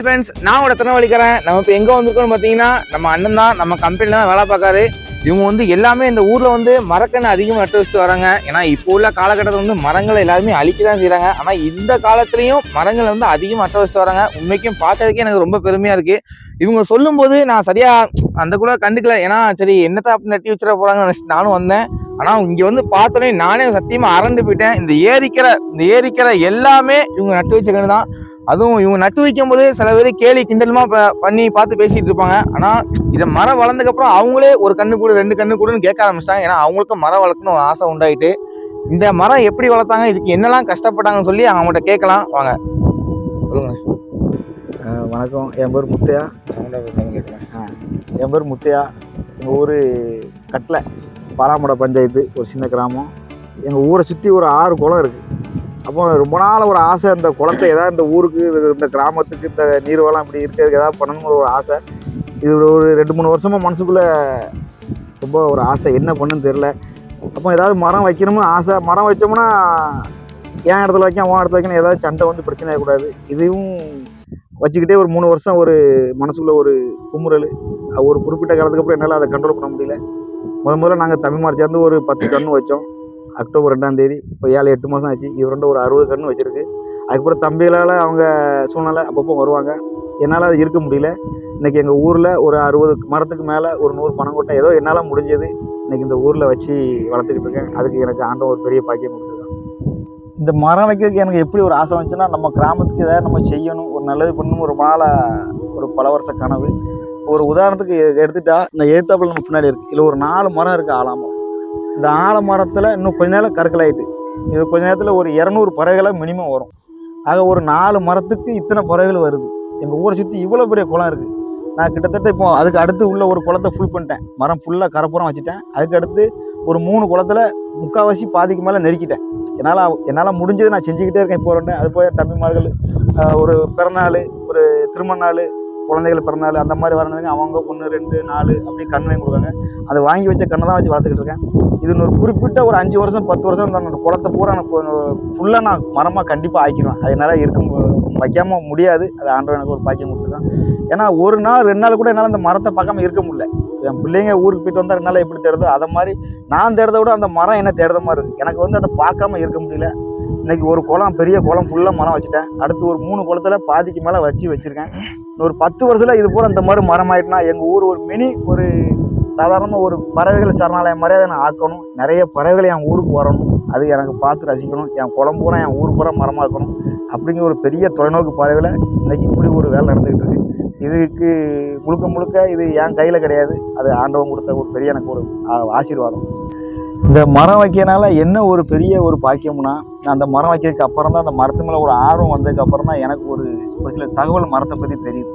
Friends நான் ஒரு திருநெல்வேலிக்கிறேன் நம்ம இப்போ எங்கே வந்திருக்கோம்னு பார்த்தீங்கன்னா நம்ம அண்ணன் தான் நம்ம கம்பெனியில் தான் வேலை பார்க்காரு. இவங்க வந்து எல்லாமே இந்த ஊரில் வந்து மரக்கன்று அதிகமாக நட்டு வச்சுட்டு வராங்க. ஏன்னா இப்போ உள்ள காலகட்டத்தில் வந்து மரங்களை எல்லாருமே அழிக்க தான் செய்கிறாங்க ஆனால் இந்த காலத்துலேயும் மரங்களை வந்து அதிகமாக நட்டு வச்சுட்டு வராங்க. உண்மைக்கும் பார்க்கறதுக்கே எனக்கு ரொம்ப பெருமையாக இருக்குது இவங்க சொல்லும்போது நான் சரியாக அந்த கூட கண்டுக்கல. ஏன்னா சரி என்னத்தை அப்படி நட்டி வச்சிட போகிறாங்கன்னு நினச்சிட்டு நானும் வந்தேன். ஆனால் இங்கே வந்து பார்த்தோன்னே நானே சத்தியமாக அரண்டு போயிட்டேன். இந்த ஏரிக்கிற இந்த ஏரிக்கிற எல்லாமே இவங்க நட்டு வச்ச தான். அதுவும் இவங்க நட்டு வைக்கும் போது சில பேர் கேலி கிண்டலுமா பண்ணி பார்த்து பேசிட்டு இருப்பாங்க. ஆனா இதை மரம் வளர்ந்ததுக்கு அப்புறம் அவங்களே ஒரு கண்ணு கூட ரெண்டு கண்ணு கூடன்னு கேட்க ஆரம்பிச்சிட்டாங்க. ஏன்னா அவங்களுக்கும் மரம் வளர்க்கணும் ஒரு ஆசை உண்டாயிட்டு இந்த மரம் எப்படி வளர்த்தாங்க இதுக்கு என்னெல்லாம் கஷ்டப்பட்டாங்கன்னு சொல்லி அவங்கள்ட்ட கேட்கலாம். வாங்க. சொல்லுங்க. வணக்கம். என் பேர் முத்தையா. கேட்கலாம் என் பேர் முத்தையா. எங்கள் ஊர் கட்டில் பாலாமட பஞ்சாயத்து ஒரு சின்ன கிராமம். எங்கள் ஊரை சுற்றி ஒரு ஆறு குளம் இருக்குது அப்போ ரொம்ப நாள் ஒரு ஆசை இந்த குளத்தை ஏதாவது இந்த ஊருக்கு இந்த கிராமத்துக்கு இந்த நீர்வளம் இப்படி இருக்கிறதுக்கு ஏதாவது பண்ணணுங்கிற ஒரு ஆசை. இது ஒரு- ரெண்டு மூணு வருஷமாக மனசுக்குள்ளே ரொம்ப ஒரு ஆசை. என்ன பண்ணுன்னு தெரில அப்போ ஏதாவது மரம் வைக்கணும்னு ஆசை. மரம் வச்சோம்னா என் இடத்துல வைக்க உன் இடத்துல வைக்கணும் ஏதாவது சண்டை வந்து பிரச்சனை ஆகக்கூடாது. இதையும் வச்சுக்கிட்டே ஒரு மூணு வருஷம் ஒரு மனசுக்குள்ள ஒரு குமுறல். ஒரு குறிப்பிட்ட காலத்துக்கு அப்புறம் என்னால் அதை கண்ட்ரோல் பண்ண முடியல. முத முதல்ல நாங்கள் தமிழ்மார் சேர்ந்து ஒரு பத்து கன்று வச்சோம். அக்டோபர் ரெண்டாம் தேதி இப்போ ஏழு எட்டு மாதம் ஆச்சு. இவரெண்டு ஒரு அறுபது கன்று வச்சுருக்கு. அதுக்கப்புறம் தம்பிகளால் அவங்க சூழ்நிலை அப்பப்போ வருவாங்க. என்னால் அது இருக்க முடியல. இன்றைக்கி எங்கள் ஊரில் ஒரு அறுபது மரத்துக்கு மேலே ஒரு நூறு பணம் கொட்டை ஏதோ என்னால் முடிஞ்சது இன்னைக்கு இந்த ஊரில் வச்சு வளர்த்துக்கிட்டு இருக்கேன். அதுக்கு எனக்கு ஆண்டவன் ஒரு பெரிய பாக்கியம் கொடுத்துருக்கான் இந்த மரம் வைக்கிறதுக்கு எனக்கு எப்படி ஒரு ஆசை வந்துச்சுன்னா நம்ம கிராமத்துக்கு ஏதாவது நம்ம செய்யணும். ஒரு நல்லது பண்ணணும் ஒரு நாளாக ஒரு பல வருஷ கனவு. ஒரு உதாரணத்துக்கு எடுத்துட்டா இந்த ஏத்தாப்பில் நம்ம பின்னாடி இருக்குது இல்லை ஒரு நாலு மரம் இருக்குது ஆலாமரம் இந்த ஆலமரத்தில் இன்னும் கொஞ்ச நேரம் கற்கலாயிட்டு இது கொஞ்ச நேரத்தில் ஒரு இரநூறு பறவைகளாக மினிமம் வரும். ஆக ஒரு நாலு மரத்துக்கு இத்தனை பறவைகள் வருது. எங்கள் ஊரை சுற்றி இவ்வளோ பெரிய குளம் இருக்குது நான் கிட்டத்தட்ட இப்போ அதுக்கு அடுத்து உள்ள ஒரு குளத்தை ஃபுல் பண்ணிட்டேன். மரம் ஃபுல்லாக கரப்புறம் வச்சுட்டேன். அதுக்கு அடுத்து ஒரு மூணு குளத்துல முக்கால்வாசி பாதிக்கு மேலே நெருக்கிட்டேன். என்னால் என்னால் முடிஞ்சது நான் செஞ்சுக்கிட்டே இருக்கேன் இப்போ ரெண்டு அது போய் தம்பிமார்கள் ஒரு பிறநாள் ஒரு திருமண நாள் குழந்தைகள் பிறந்தநாள் அந்த மாதிரி வரணுங்க அவங்க ஒன்று ரெண்டு நாலு அப்படி கண் வாங்கி கொடுக்காங்க அதை வாங்கி வச்ச கண்ணை தான் வச்சு வளர்த்துக்கிட்டு இருக்கேன். இது ஒரு குறிப்பிட்ட ஒரு அஞ்சு வருஷம் பத்து வருஷம் அந்த குளத்தை பூரா எனக்கு ஃபுல்லாக நான் மரமாக கண்டிப்பாக ஆக்கிடுவேன் அது என்னால் இருக்க மு- வைக்காம முடியாது. அது ஆண்டவன் எனக்கு ஒரு பாக்கியம் கொடுத்துருக்கான். ஏன்னா ஒரு நாள் ரெண்டு நாள் கூட என்னால் அந்த மரத்தை பார்க்காம இருக்க முடியல. என் பிள்ளைங்க ஊருக்கு போயிட்டு வந்தால் என்னால் எப்படி தேடுதோ அதை மாதிரி நான் தேடுறத விட அந்த மரம் என்ன தேடுற மாதிரி இருக்குது எனக்கு வந்து அதை பார்க்காம இருக்க முடியல. இன்னைக்கு ஒரு குளம் பெரிய குளம் ஃபுல்லாக மரம் வச்சுட்டேன். அடுத்து ஒரு மூணு குளத்துல பாதிக்கு மேலே வச்சு வச்சுருக்கேன். ஒரு பத்து வருஷத்துல இது பூரா அந்த மாதிரி மரம் ஆயிட்டுனா எங்கள் ஊர் ஒரு மினி ஒரு சாதாரணமாக ஒரு பறவைகள் சரணாலயம் மாதிரியே அதை நான் ஆக்கணும். நிறைய பறவைகள் என் ஊருக்கு வரணும். அது எனக்கு பார்த்து ரசிக்கணும். என் குளம் பூரா என் ஊர் பூரா மரமாக இருக்கணும் அப்படிங்கிற ஒரு பெரிய தொலைநோக்கு பறவையில் இன்றைக்கி இப்படி ஒரு வேலை நடந்துக்கிட்டு இருக்கு. இதுக்கு முழுக்க முழுக்க இது என் கையில் கிடையாது. அது ஆண்டவன் கொடுத்த ஒரு பெரிய எனக்கு ஒரு ஆசீர்வாதம். இந்த மரம் வைக்கிறனால என்ன ஒரு பெரிய ஒரு பாக்கியம்னா அந்த மரம் வைக்கிறதுக்கு அப்புறம் தான் அந்த மரத்து மேலே ஒரு ஆர்வம் வந்ததுக்கு அப்புறம் தான் எனக்கு ஒரு ஒரு சில தகவல் மரத்தை பற்றி தெரியுது.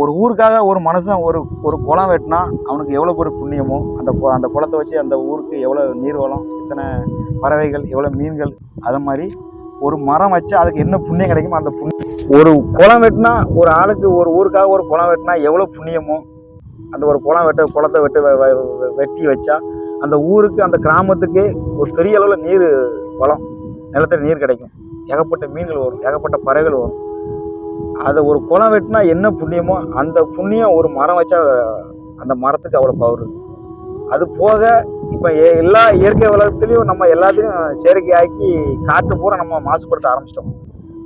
ஒரு ஊருக்காக ஒரு மனுஷன் ஒரு ஒரு குளம் வெட்டினா அவனுக்கு எவ்வளோ ஒரு புண்ணியமோ அந்த கு- அந்த குளத்தை வச்சு அந்த ஊருக்கு எவ்வளோ நீர் வளம் இத்தனை பறவைகள் எவ்வளோ மீன்கள் அது மாதிரி ஒரு மரம் வச்சு அதுக்கு என்ன புண்ணியம் கிடைக்குமோ அந்த புண்ணியம் ஒரு குளம் வெட்டினா ஒரு ஆளுக்கு ஒரு ஊருக்காக ஒரு குளம் வெட்டினா எவ்வளோ புண்ணியமோ அந்த ஒரு குளம் வெட்ட குளத்தை வெட்டு வெட்டி வச்சா அந்த ஊருக்கு அந்த கிராமத்துக்கு ஒரு பெரிய அளவில் நீர் வளம் நிலத்தடி நீர் கிடைக்கும். ஏகப்பட்ட மீன்கள் வரும் ஏகப்பட்ட பறவைகள் வரும். அதை ஒரு குளம் வெட்டினா என்ன புண்ணியமோ அந்த புண்ணியம் ஒரு மரம் வச்சா அந்த மரத்துக்கு அவ்வளோ பவர் அது போக இப்போ எல்லா இயற்கை வளத்துலேயும் நம்ம எல்லாத்தையும் செயற்கையாக்கி காற்று பூரா நம்ம மாசுபடுத்த ஆரம்பிச்சிட்டோம்.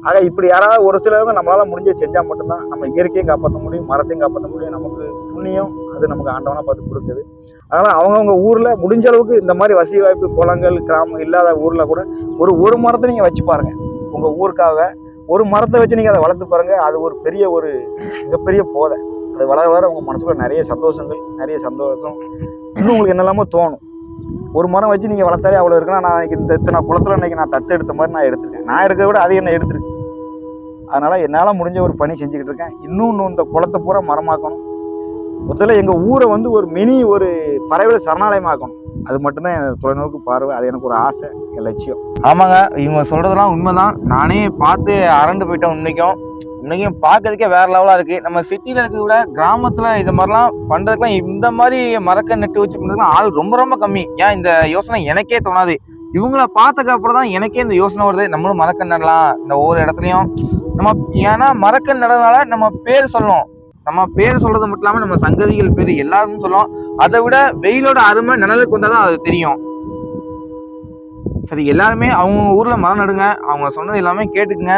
ஆக இப்படி யாராவது ஒரு சிலவங்க நம்மளால் முடிஞ்ச செஞ்சால் மட்டும்தான் நம்ம இயற்கையும் காப்பாற்ற முடியும் மரத்தையும் காப்பாற்ற முடியும். நமக்கு புண்ணியம் அது நமக்கு ஆண்டவனாக பார்த்து கொடுக்குது. அதனால் அவங்கவுங்க ஊரில் முடிஞ்ச அளவுக்கு இந்த மாதிரி வசதி வாய்ப்பு குளங்கள் கிராமம் இல்லாத ஊரில் கூட ஒரு ஒரு மரத்தை நீங்கள் வச்சு பாருங்கள் உங்கள் ஊருக்காக ஒரு மரத்தை வச்சு நீங்கள் அதை வளர்த்து பாருங்க. அது ஒரு பெரிய ஒரு மிகப்பெரிய போதை. அது வளர வளர உங்கள் மனசுக்குள்ள நிறைய சந்தோஷங்கள் நிறைய சந்தோஷம். இன்னும் உங்களுக்கு என்னெல்லாமோ தோணும். ஒரு மரம் வச்சு நீங்கள் வளர்த்தாலே அவ்வளோ இருக்குன்னா நான் இன்னைக்கு இந்த இத்தனை குளத்துல இன்னைக்கு நான் தத்து எடுத்த மாதிரி நான் எடுத்திருக்கேன். நான் எடுக்கிறத விட அது என்ன எடுத்திருக்கு? அதனால் என்னால் முடிஞ்ச ஒரு பணி செஞ்சுக்கிட்டு இருக்கேன். இன்னும் இன்னும் இந்த குளத்தை பூரா மரமாக்கணும். முதல்ல எங்கள் ஊரை வந்து ஒரு மினி ஒரு பறவைகள் சரணாலயமாக்கணும். அது மட்டும்தான் என் தொலைநோக்கு பார்வை. அது எனக்கு ஒரு ஆசை என் லட்சியம். ஆமாங்க இவங்க சொல்கிறதெல்லாம் உண்மைதான். நானே பார்த்து அரண்டு போயிட்டேன் இன்றைக்கும் இன்றைக்கும் பார்க்கறதுக்கே வேறு லெவலாக இருக்குது நம்ம சிட்டியில் இருக்கிறத விட கிராமத்தில் இது மாதிரிலாம் பண்ணுறதுக்குலாம் இந்த மாதிரி மரக்க நெட்டு வச்சு பண்ணுறதுக்குலாம் ஆள் ரொம்ப ரொம்ப கம்மி. ஏன் இந்த யோசனை எனக்கே தோணாது. இவங்கள பார்த்ததுக்கு அப்புறம் தான் எனக்கே இந்த யோசனை வருது. நம்மளும் மறக்க நடலாம். இந்த ஒவ்வொரு இடத்துலையும் நம்ம ஏன்னா மரக்கன் நடனால நம்ம பேர் சொல்லணும். நம்ம பேர் சொல்றது மட்டும் இல்லாம நம்ம சங்கதிகள் பேர் எல்லாரும் சொல்லுவோம். அதை விட வெயிலோட அருமை நிழலுக்கு வந்தாதான் அது தெரியும். சரி எல்லாருமே அவங்க ஊர்ல மரம் நடுங்க. அவங்க சொன்னது எல்லாமே கேட்டுக்குங்க.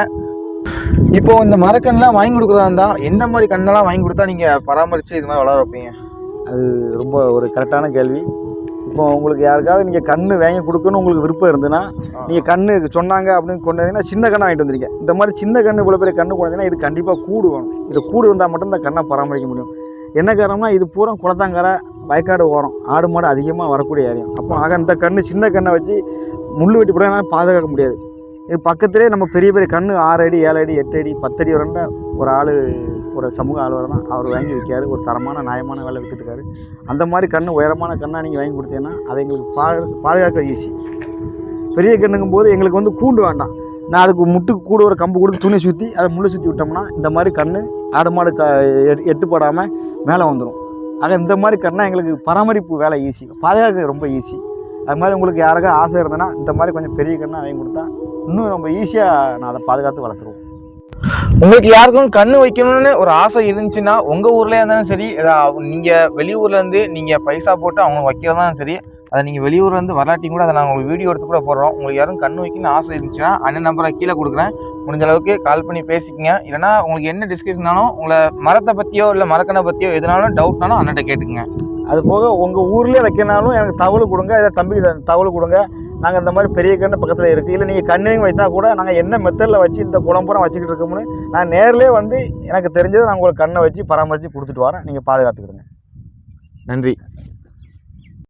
இப்போ இந்த மரக்கண்ணெலாம் வாங்கி கொடுக்குறதா இருந்தால் எந்த மாதிரி கண்ணெல்லாம் வாங்கி கொடுத்தா நீங்கள் பராமரித்து இது மாதிரி வளர வைப்பீங்க? ரொம்ப ஒரு கரெக்டான கேள்வி. இப்போ உங்களுக்கு யாருக்காவது நீங்கள் கன்று வாங்கி கொடுக்கணும்னு உங்களுக்கு விருப்பம் இருந்ததுன்னா நீங்கள் கன்று சொன்னாங்க அப்படின்னு கொண்டு வந்தீங்கன்னா சின்ன கண்ணை வாங்கிட்டு வந்திருக்கீங்க. இந்த மாதிரி சின்ன கன்று இவ்வளோ பெரிய கன்று கொண்டு வந்தீங்கன்னா இது கண்டிப்பாக கூடு வேணும். இது கூடு வந்தால் மட்டும் இந்த கண்ணை பராமரிக்க முடியும். என்ன காரணம்னா இது பூரா குளத்தாங்கரை வயக்காடு ஓரம். ஆடு மாடு அதிகமாக வரக்கூடிய ஏரியா. அப்போ ஆக இந்த கன்று சின்ன கண்ணை வச்சு முள் வெட்டி போட பாதுகாக்க முடியாது. இது பக்கத்துலேயே நம்ம பெரிய பெரிய கன்று ஆறு அடி ஏழு அடி எட்டு அடி பத்தடி வரண்ட ஒரு ஆள் ஒரு சமூக ஆளுநர் தான். அவர் வாங்கி விற்காரு ஒரு தரமான நியாயமான வேலை விற்றுட்டுருக்காரு அந்த மாதிரி கன்று உயரமான கண்ணாக நீங்கள் வாங்கி கொடுத்தீங்கன்னா அதை எங்களுக்கு பாது பாதுகாக்க ஈஸி பெரிய கண்ணுங்கும் போது எங்களுக்கு வந்து கூண்டு வேண்டாம். நான் அதுக்கு முட்டுக்கு கூட ஒரு கம்பு கொடுத்து துணி சுற்றி அதை முள்ளை சுற்றி விட்டோம்னா இந்த மாதிரி கன்று ஆடு மாடு க எட்டு- எட்டு மேலே வந்துடும் ஆக இந்த மாதிரி கண்ணை எங்களுக்கு பராமரிப்பு வேலை ஈஸி பாதுகாக்க ரொம்ப ஈஸி அது மாதிரி உங்களுக்கு யாருக்கா ஆசை இருந்ததுன்னா இந்த மாதிரி கொஞ்சம் பெரிய கண்ணாக வாங்கி கொடுத்தா இன்னும் ரொம்ப ஈஸியாக நான் அதை பாதுகாத்து வளர்த்துருவோம். உங்களுக்கு யாருக்கும் கண்ணு வைக்கணும்னு ஒரு ஆசை இருந்துச்சுன்னா உங்கள் ஊர்லேயே இருந்தாலும் சரி ஏதாவது நீங்கள் வெளியூர்லேருந்து நீங்கள் பைசா போட்டு அவங்க வைக்கிறதாலும் சரி அதை நீங்க வெளியூர்ல இருந்து வராட்டி கூட அதை நாங்கள் உங்களுக்கு வீடியோ எடுத்து கூட போடுறோம். உங்களுக்கு யாரும் கண்ணு வைக்கணும்னு ஆசை இருந்துச்சுன்னா அண்ணன் நம்பரை கீழே கொடுக்குறேன். முடிஞ்ச அளவுக்கு கால் பண்ணி பேசிக்கங்க. இல்லைன்னா உங்களுக்கு என்ன டிஸ்கஷனாலும் உங்களை மரத்தை பத்தியோ இல்லை மரக்கண்ணை பத்தியோ எதுனாலும் டவுட்னாலும் அண்ணன்ட்ட கேட்டுக்குங்க. அது போக உங்கள் ஊர்லேயே வைக்கனாலும் எனக்கு தகவல் கொடுங்க. இதை தம்பி தகவல் கொடுங்க. நாங்கள் இந்த மாதிரி பெரிய கண்ணு பக்கத்தில் இருக்குது இல்லை நீங்கள் கண்ணையும் வைத்தா கூட நாங்கள் என்ன மெத்தடில் வச்சு இந்த குளம்புறம் வச்சுக்கிட்டு இருக்கோம்னு நான் நேர்லேயே வந்து எனக்கு தெரிஞ்சதை நான் உங்களுக்கு கண்ணை வச்சு பராமரித்து கொடுத்துட்டு வரேன். நீங்கள் பாதுகாத்துக்கிடுங்க. நன்றி.